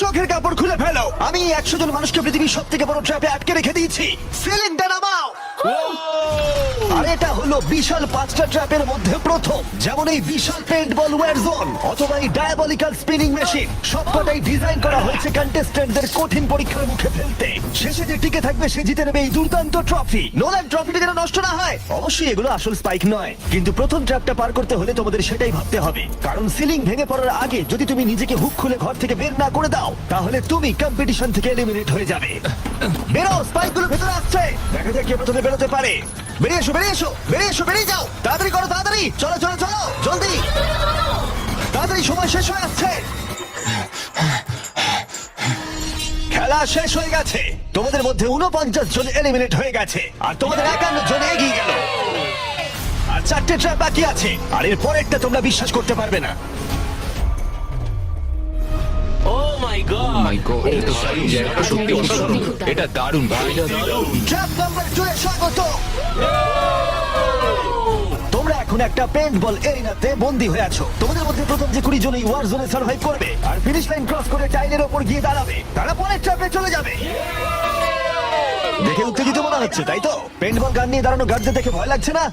চোখের কাপড় খুলে ফেলো। আমি একশো জন মানুষকে পৃথিবীর সব থেকে বড় ট্র্যাপে আটকে রেখে দিয়েছি। সিলিন্ডার নামাও আর এটা হলো বিশাল পাঁচটা ট্র্যাপের মধ্যে প্রথম। যেমন এই বিশাল পেন্ট বল ওয়ার জোন অথবা এই ডায়াবলিক্যাল স্পিনিং মেশিন সবকটাই ডিজাইন করা হয়েছে কন্টেস্ট্যান্টদের কঠিন পরীক্ষার মুখে ফেলতে। শেষে যে টিকে থাকবে, সে জিতে নেবে এই দুর্দান্ত ট্রফি নোলান ট্রফিটা যেন নষ্ট না হয়। অবশ্যই এগুলো আসল স্পাইক নয়। কিন্তু প্রথম ট্র্যাপটা পার করতে হলে তোমাদের সেটাই ভাবতে হবে। কারণ সিলিং ভেঙে পড়ার আগে যদি তুমি নিজেকে হুক খুলে ঘর থেকে বের না করে দাও, তাহলে তুমি কম্পিটিশন থেকে এলিমিনেট হয়ে যাবে। বেরো স্পাইকগুলো ভেতরে আসছে। দেখা যাক কে প্রথমে বেরোতে পারে। বেরিয়ে এসো বেরিয়ে এসো বেরিয়ে এসো, বেরিয়ে যাও। তাড়াতাড়ি করো, তাড়াতাড়ি। চলো চলো চলো, জলদি। তাড়াতাড়ি সময় শেষ হয়ে আসছে। খেলা শেষ হয়ে গেছে। তোমাদের মধ্যে উনপঞ্চাশ জন এলিমিনেট হয়ে গেছে। আর তোমাদের একান্ন জন এগিয়ে গেল। আর চারটে ট্র্যাপ বাকি আছে। আর এর পরেরটা তোমরা বিশ্বাস করতে পারবে না। মাই গড মাই গড এটা জায়গাটা সত্যি অসাধারণ এটা দারুণ ভাই। ট্র্যাপ নাম্বার টু এ স্বাগত। তোমরা এখন একটা পেন্ট বল এরিনাতে বন্দি হয়ে আছো। তোমাদের মধ্যে প্রথম যে কুড়ি জন এই ওয়ার জোনে সার্ভাইভ করবে আর ফিনিশ লাইন ক্রস করে টাইলের ওপর গিয়ে দাঁড়াবে তারা পরের ট্র্যাপে চলে যাবে। দেখে উত্তেজিত মনে হচ্ছে তাই তো? পেন্ট বল গান নিয়ে দাঁড়ানো গার্ডদের দেখে ভয় লাগছে না?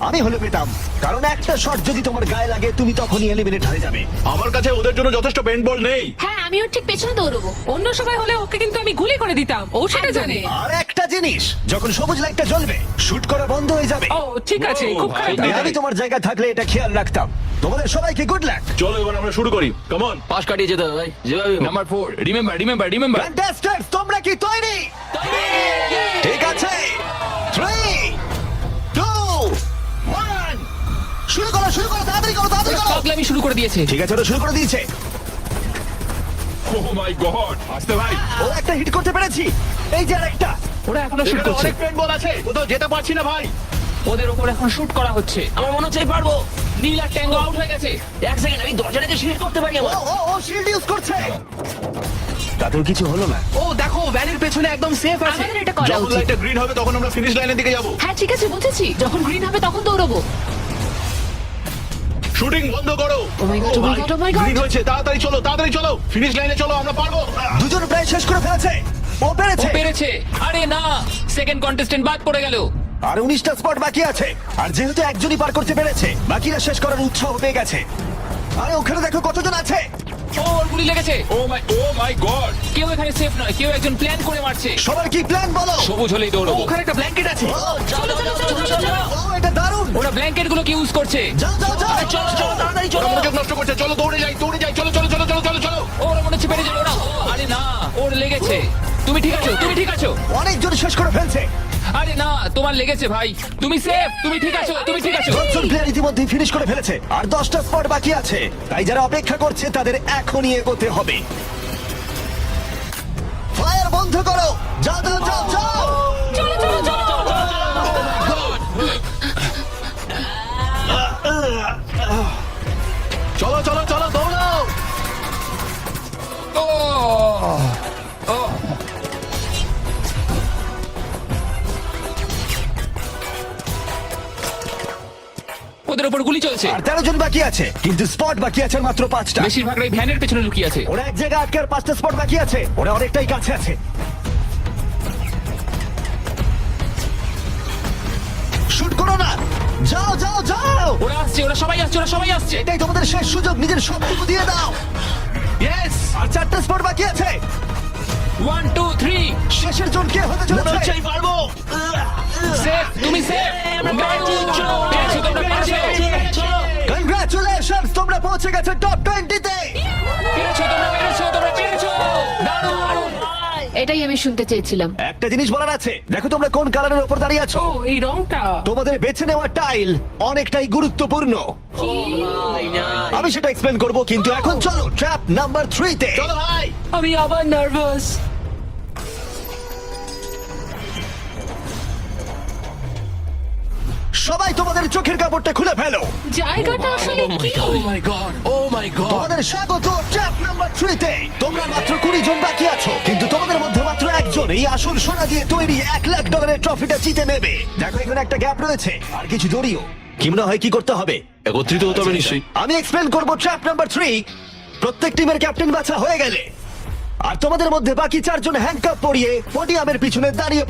আমি হলে পেতাম কারণ একটা শট যদি তোমার গায়ে লাগে তুমি তখনই এলিমিনেট হয়ে যাবে। আমার কাছে ওদের জন্য যথেষ্ট পেন্টবল নেই। হ্যাঁ আমি ওর ঠিক পেছনে দৌড়বো। অন্য সময় হলে ওকে কিন্তু আমি গুলি করে দিতাম। ও সেটা জানে। আর একটা জিনিস যখন সবুজ লাইটটা জ্বলবে শুট করা বন্ধ হয়ে যাবে। ও ঠিক আছে খুব খারাপ তাই আমি তোমার জায়গা থাকলে এটা খেয়াল রাখতাম। তোমাদের সবাইকে গুড লাক চলো এবার আমরা শুরু করি। কেমন পাশ কাটিয়ে যেতে হবে ভাই। যেভাবে number 4 remember remember remember contestants তোমরা কি তৈরি! ঠিক আছে। শুরু করো শুরু করো তাড়াতাড়ি করো তাড়াতাড়ি করো। পাগলামি শুরু করে দিয়েছে। ঠিক আছে ওরা শুরু করে দিয়েছে। ও মাই গড আসতে ভাই। ও একটা হিট করতে পেরেছি। এই যে আরেকটা। ওরা এখনও শুট এখানে করছে। অনেক পেন্টবল আছে। কোথাও যেতে পারছি না ভাই। ওদের ওপর এখন শুট করা হচ্ছে। আমার মনে হচ্ছে আমি পারব। নীল আর ট্যাঙ্গো আউট হয়ে গেছে। এক সেকেন্ড আমি দরজাটাকে শেষ করতে পারি ও আমার ও ও শিল্ড ইউজ করছে। তাতেও কিছু হলো না। ও দেখো ভ্যানের পেছনে একদম সেফ আছে। আমাদের এটা করা যখন উচিত। লাইটটা গ্রিন হবে তখন আমরা ফিনিশ লাইনের দিকে যাব। হ্যাঁ ঠিক আছে বুঝেছি যখন গ্রিন হবে তখন শুটিং বন্ধ করো। Oh my God, oh my God, oh my God. Green হয়েছে তাড়াতাড়ি চলো তাড়াতাড়ি চলো। ফিনিশ লাইনে চলো আমরা পারব। দুজন প্রায় শেষ করে ফেলেছে। ও ও পেরেছে। পেরেছে আরে না সেকেন্ড কন্টেস্টেন্ট বাদ পড়ে গেল। আর উনিশটা স্পট বাকি আছে। আর যেহেতু একজনই পার করতে পেরেছে বাকিরা শেষ করার উৎসাহ পেয়ে গেছে। আরে ওখানে দেখো কতজন আছে। ও ওর গুলি লেগেছে। ও মাই ও মাই গড কেউ এখানে সেফ নয় কেউ একজন প্ল্যান করে মারছে। সবার কি প্ল্যান বলো? সবুজ হলেই দৌড়বো। ওখানে একটা ব্ল্যাঙ্কেট আছে। চলো চলো চলো চলো চলো। ওরা ব্ল্যাঙ্কেট গুলোকে ইউজ করছে? যাও যাও যাও চলো চলো তাড়াতাড়ি চলো। ওরা মনোযোগ নষ্ট করছে চলো দৌড়ে যাই দৌড়ে যাই চলো চলো চলো চলো চলো। চলো ওরা মনে হচ্ছে পেরে যাবে ওরা। আরে না ওর লেগেছে। তুমি ঠিক আছো তুমি ঠিক আছো। অনেকজন শেষ করে ফেলছে। আরে না তোমার লেগেছে ভাই। তুমি সেফ তুমি ঠিক আছো তুমি ঠিক আছো। জনসন প্লেয়ার ইতিমধ্যে ফিনিশ করে ফেলেছে। আর দশটা স্পট বাকি আছে। তাই যারা অপেক্ষা করছে তাদের এখনই এগোতে হবে। ফায়ার বন্ধ করো। যাও যাও যাও যাও। ওদের উপর গুলি চলছে। আর তেরো জন বাকি আছে কিন্তু স্পট বাকি আছে আর মাত্র পাঁচটা। বেশিরভাগরাই ভ্যানের পেছনে লুকিয়ে আছে। ওরা এক জায়গায় আটকে আর পাঁচটা স্পট বাকি আছে ওরা অনেকটাই কাছে আছে। শুট করো না! যাও যাও যাও! ওরা আসছে ওরা সবাই আসছে ওরা সবাই আসছে। এটাই তোমাদের শেষ সুযোগ নিজের সবটুকু দিয়ে দাও। ইয়েস আর চারটা স্পট বাকি আছে। ওয়ান টু থ্রি শেষের জন কে হতে মনে হচ্ছে আমি পারব। সেফ তুমি সেফ তোমরা পৌঁছে গেছে টপ এটাই আমি শুনতে চেয়েছিলাম। একটা জিনিস বলার আছে। দেখো তোমরা কোন কালারের উপর দাঁড়িয়ে আছো। ও এই রংটা। তোমাদের বেছে নেওয়া টাইল অনেকটাই গুরুত্বপূর্ণ। আমি সেটা এক্সপ্লেন করব কিন্তু এখন চলো ট্র্যাপ নাম্বার থ্রিতে চলো ভাই। আমি আবার নার্ভাস সবাই তোমাদের চোখের কাপড়টা খুলে ফেলো। জায়গাটা আসলে কি? ও মাই গড ও মাই গড তোমাদের স্বাগত ট্র্যাপ নাম্বার থ্রিতে তোমরা মাত্র কুড়ি এই আসল সোনা দিয়ে তৈরি এক লাখ ডলারের ট্রফিটা জিতে নেবে। দেখো এখানে একটা গ্যাপ রয়েছে। আর কিছু জড়িও। কি মনে হয় কি করতে হবে? একত্রিত হতে হবে নিশ্চয়ই। আমি এক্সপ্লেন করব ট্র্যাপ নাম্বার থ্রি প্রত্যেক টিমের ক্যাপ্টেন বাছা হয়ে গেলে। আর তোমাদের মধ্যে বাকি চারজন হ্যান্ডকাপ পরিয়ে পোডিয়ামের পিছনে দাঁড়িয়ে